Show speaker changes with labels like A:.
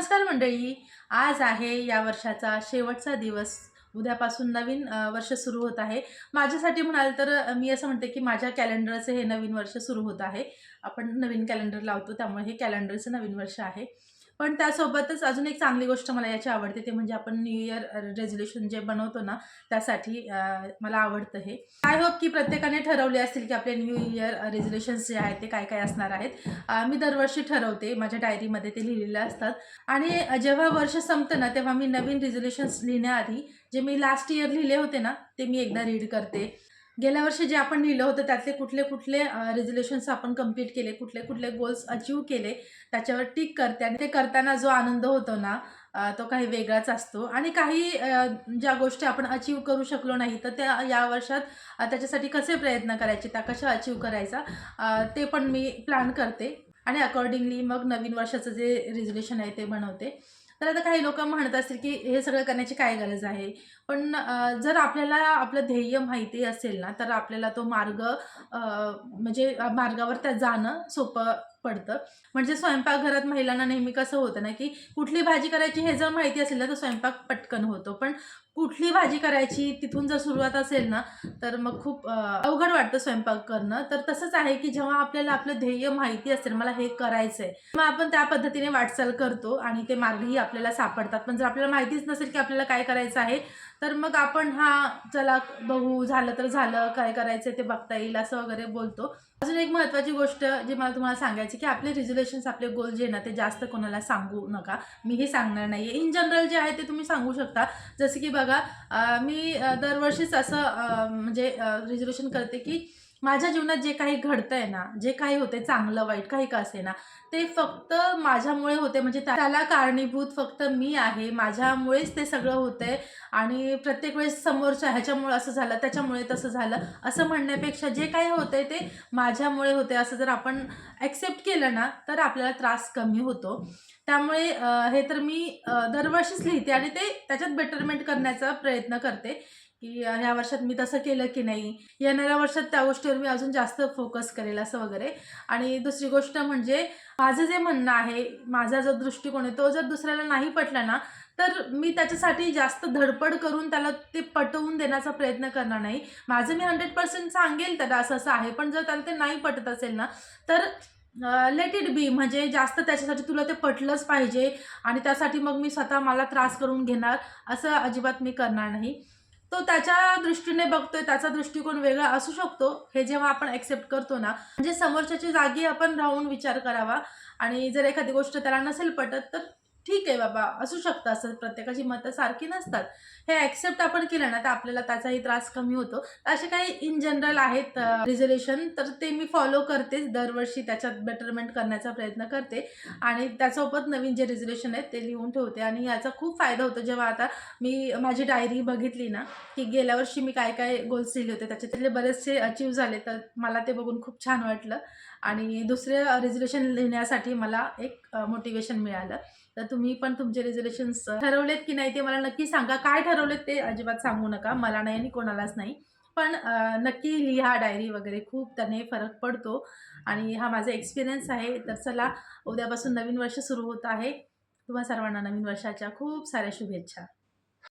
A: नमस्कार मंडळी. आज आहे या वर्षाचा शेवटचा दिवस. उद्यापासून नवीन वर्ष सुरू होत आहे. माझ्यासाठी म्हणाल तर मी असं म्हणते की माझ्या कॅलेंडरचं हे नवीन वर्ष सुरू होत आहे. आपण नवीन कॅलेंडर लावतो त्यामुळे हे कॅलेंडरचं नवीन वर्ष आहे. पण त्यासोबतच अजून एक चांगली गोष्ट मला याची आवडते ते म्हणजे आपण न्यू इयर रेझोल्युशन जे बनवतो ना त्यासाठी मला आवडतं हे. आय होप की प्रत्येकाने ठरवले असतील की आपले न्यू इयर रेझोल्युशन्स जे आहेत ते काय काय असणार आहेत. मी दरवर्षी ठरवते माझ्या डायरीमध्ये ते लिहिलेले असतात. आणि जेव्हा वर्ष संपतं ना तेव्हा मी नवीन रेझोल्युशन्स लिहिण्याआधी जे मी लास्ट इयर लिहिले होते ना ते मी एकदा रीड करते. गेल्या वर्षी जे आपण लिहिलं होतं त्यातले कुठले कुठले रेझोल्युशन्स आपण कंप्लीट केले कुठले कुठले गोल्स अचीव केले त्याच्यावर टिक करते. आणि ते करताना जो आनंद होतो ना तो काही वेगळाच असतो. आणि काही ज्या गोष्टी आपण अचीव करू शकलो नाही तर त्या या वर्षात त्याच्यासाठी कसे प्रयत्न करायचे त्या कशा अचीव करायचा ते पण मी प्लॅन करते. आणि अकॉर्डिंगली मग नवीन वर्षाचं जे रिझोल्युशन आहे ते बनवते. तर आता काही लोक म्हणत असतील की हे सगळं करण्याची काय गरज आहे? पण जर आपल्याला आपलं ध्येय माहिती असेल ना तर आपल्याला तो मार्ग म्हणजे मार्गावर त्या जाणं सोपं पडतं. म्हणजे स्वयंपाकघरात महिलांना नेहमी कसं होतं ना की कुठली भाजी करायची हे जर माहिती असेल ना तर स्वयंपाक पटकन होतो. पण कुठली भाजी करायची तिथून जर सुरुवात असेल ना तर मग खूप अवघड वाटतं स्वयंपाक करणं. तर तसंच आहे की जेव्हा आपल्याला आपलं ध्येय माहिती असेल मला हे करायचं आहे मग आपण त्या पद्धतीने वाटचाल करतो आणि ते मार्गही आपल्याला सापडतात. पण जर आपल्याला माहितीच नसेल की आपल्याला काय करायचं आहे तर मग आपण हा चला बघू झालं तर झालं काय करायचं ते बघता येईल असं वगैरे बोलतो. अजून एक महत्त्वाची गोष्ट जी मला तुम्हाला सांगायची की आपले रिझोल्युशन्स आपले गोल जे ना ते जास्त कोणाला सांगू नका. मी हे सांगणार नाही आहे इन जनरल जे आहे ते तुम्ही सांगू शकता. जसं की बघा मी दरवर्षीच असं म्हणजे रिझोल्युशन करते की माझ्या जीवनात जे काही घडतंय ना जे काही होते चांगलं वाईट काही का असे ना ते फक्त माझ्यामुळे होते. म्हणजे त्याला कारणीभूत फक्त मी आहे. माझ्यामुळेच ते सगळं होतंय आणि प्रत्येक वेळेस समोरच्या ह्याच्यामुळे असं झालं त्याच्यामुळे तसं झालं असं म्हणण्यापेक्षा जे काही होतंय ते माझ्यामुळे होते. असं जर आपण ॲक्सेप्ट केलं ना तर आपल्याला त्रास कमी होतो. त्यामुळे हे तर मी दरवर्षीच लिहिते आणि ते त्याच्यात बेटरमेंट करण्याचा प्रयत्न करते. की ह्या वर्षात मी तसं केलं की नाही? येणाऱ्या वर्षात त्या गोष्टीवर मी अजून जास्त फोकस करेल असं वगैरे. आणि दुसरी गोष्ट म्हणजे माझं जे म्हणणं आहे माझा जो दृष्टिकोन आहे तो जर दुसऱ्याला नाही पटला ना तर मी त्याच्यासाठी जास्त धडपड करून त्याला ते पटवून देण्याचा प्रयत्न करणार नाही. माझं मी हंड्रेड पर्सेंट सांगेल त्याला असं असं आहे पण जर त्याला ते नाही पटत असेल ना तर लेट इट बी म्हणजे जास्त त्याच्यासाठी तुला ते पटलंच पाहिजे आणि त्यासाठी मग मी स्वतः मला त्रास करून घेणार असं अजिबात मी करणार नाही. तो त्याच्या दृष्टीने बघतोय त्याचा दृष्टिकोन वेगळा असू शकतो. हे जेव्हा आपण ॲक्सेप्ट करतो ना म्हणजे समोरच्याची जागी आपण राहून विचार करावा. आणि जर एखादी गोष्ट त्याला नसेल पटत तर ठीक आहे बाबा असू शकतं असं. प्रत्येकाची मतं सारखी नसतात. हे ॲक्सेप्ट आपण केलं ना तर आपल्याला त्याचाही त्रास कमी होतो. असे काही इन जनरल आहेत रिझोल्युशन तर ते मी फॉलो करतेच दरवर्षी त्याच्यात बेटरमेंट करण्याचा प्रयत्न करते. आणि त्यासोबत नवीन जे रिझोल्युशन आहेत ते लिहून ठेवते. आणि याचा खूप फायदा होतो. जेव्हा आता मी माझी डायरी बघितली ना की गेल्या वर्षी मी काय काय गोल्स लिहिले होते त्याच्यातले बरेचसे अचीव झाले. तर मला ते बघून खूप छान वाटलं. आणि दुसरे रेझोल्युशन लिहिण्यासाठी मला एक मोटिवेशन मिळालं. तर तुम्ही पण तुमचे रेझोल्युशन्स ठरवलेत की नाही ते मला नक्की सांगा. काय ठरवलेत ते अजिबात सांगू नका. मला नाही आणि कोणालाच नाही. पण नक्की लिहा डायरी वगैरे. खूप त्याने फरक पडतो. आणि हा माझा एक्सपिरियन्स आहे. तर चला उद्यापासून नवीन वर्ष सुरू होत आहे. तुम्हा सर्वांना नवीन वर्षाच्या खूप साऱ्या शुभेच्छा.